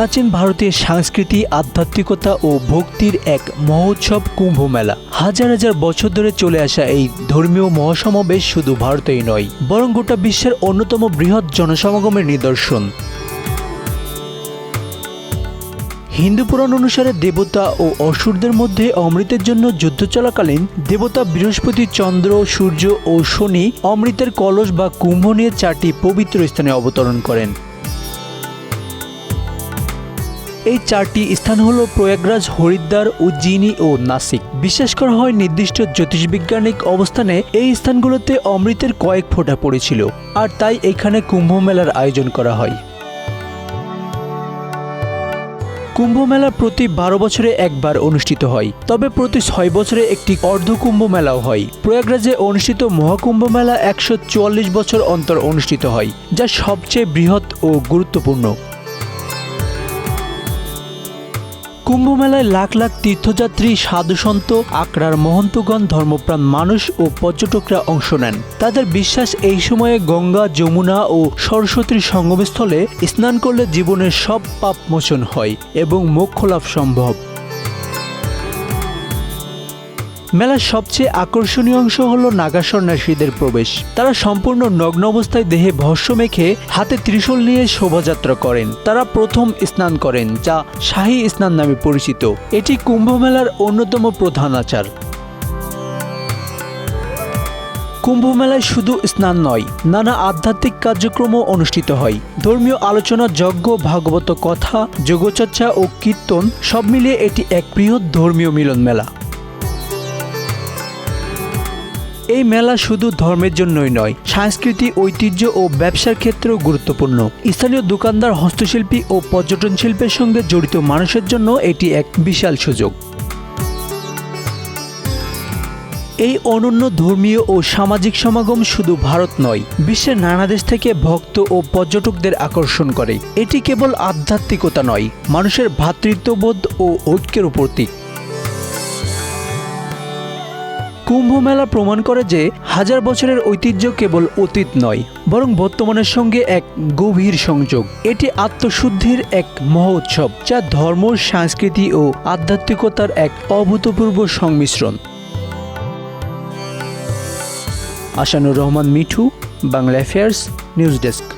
প্রাচীন ভারতীয় সংস্কৃতি, আধ্যাত্মিকতা ও ভক্তির এক মহোৎসব কুম্ভ মেলা হাজার হাজার বছর ধরে চলে আসা এই ধর্মীয় মহাসমাবেশ শুধু ভারতেই নয়, বরং গোটা বিশ্বের অন্যতম বৃহৎ জনসমাগমের নিদর্শন। হিন্দু পুরাণ অনুসারে দেবতা ও অসুরদের মধ্যে অমৃতের জন্য যুদ্ধ চলাকালীন দেবতা বৃহস্পতি, চন্দ্র, সূর্য ও শনি অমৃতের কলস বা কুম্ভ নিয়ে চারটি পবিত্র স্থানে অবতরণ করেন। এই চারটি স্থান হল প্রয়াগরাজ, হরিদ্বার উজ্জিনী ও নাসিক। বিশ্বাস করা হয় নির্দিষ্ট জ্যোতিষবিজ্ঞানিক অবস্থানে এই স্থানগুলোতে অমৃতের কয়েক ফোঁটা পড়েছিল, আর তাই এখানে কুম্ভ মেলার আয়োজন করা হয়। কুম্ভ মেলা প্রতি বারো বছরে একবার অনুষ্ঠিত হয়, তবে প্রতি ছয় বছরে একটি অর্ধ কুম্ভ মেলাও হয়। প্রয়াগরাজে অনুষ্ঠিত মহাকুম্ভ মেলা একশো চুয়াল্লিশ বছর অন্তর অনুষ্ঠিত হয়, যা সবচেয়ে বৃহৎ ও গুরুত্বপূর্ণ। কুম্ভ মেলায় লাখ লাখ তীর্থযাত্রী সাধুসন্ত আকরার মহন্তগণ, ধর্মপ্রাণ মানুষ ও পর্যটকরা অংশ নেন। তাদের বিশ্বাস এই সময়ে গঙ্গা, যমুনা ও সরস্বতীর সঙ্গমস্থলে স্নান করলে জীবনের সব পাপ মোচন হয় এবং মোক্ষ লাভ সম্ভব। মেলার সবচেয়ে আকর্ষণীয় অংশ হল নাগা সন্ন্যাসীদের প্রবেশ। তারা সম্পূর্ণ নগ্ন অবস্থায় দেহে ভস্য মেখে হাতে ত্রিশূল নিয়ে শোভাযাত্রা করেন। তারা প্রথম স্নান করেন, যা শাহী স্নান নামে পরিচিত। এটি কুম্ভ মেলার অন্যতম প্রধান আচার। কুম্ভ মেলায় শুধু স্নান নয়, নানা আধ্যাত্মিক কার্যক্রমও অনুষ্ঠিত হয়। ধর্মীয় আলোচনা, যজ্ঞ, ভাগবত কথা, যোগচর্চা ও কীর্তন সব মিলিয়ে এটি এক বৃহৎ ধর্মীয় মিলন মেলা এই মেলা শুধু ধর্মের জন্যই নয়, সংস্কৃতি, ঐতিহ্য ও ব্যবসার ক্ষেত্রেও গুরুত্বপূর্ণ। স্থানীয় দোকানদার, হস্তশিল্পী ও পর্যটন শিল্পের সঙ্গে জড়িত মানুষের জন্য এটি এক বিশাল সুযোগ। এই অনন্য ধর্মীয় ও সামাজিক সমাগম শুধু ভারত নয়, বিশ্বের নানা দেশ থেকে ভক্ত ও পর্যটকদের আকর্ষণ করে। এটি কেবল আধ্যাত্মিকতা নয়, মানুষের ভ্রাতৃত্ববোধ ও ঐক্যের প্রতীক। কুম্ভ মেলা প্রমাণ করে যে হাজার বছরের ঐতিহ্য কেবল অতীত নয়, বরং বর্তমানের সঙ্গে এক গভীর সংযোগ। এটি আত্মশুদ্ধির এক মহোৎসব, যা ধর্ম, সংস্কৃতি ও আধ্যাত্মিকতার এক অভূতপূর্ব সংমিশ্রণ। Ashanur Rahman, Mithu, Bangla affairs news desk.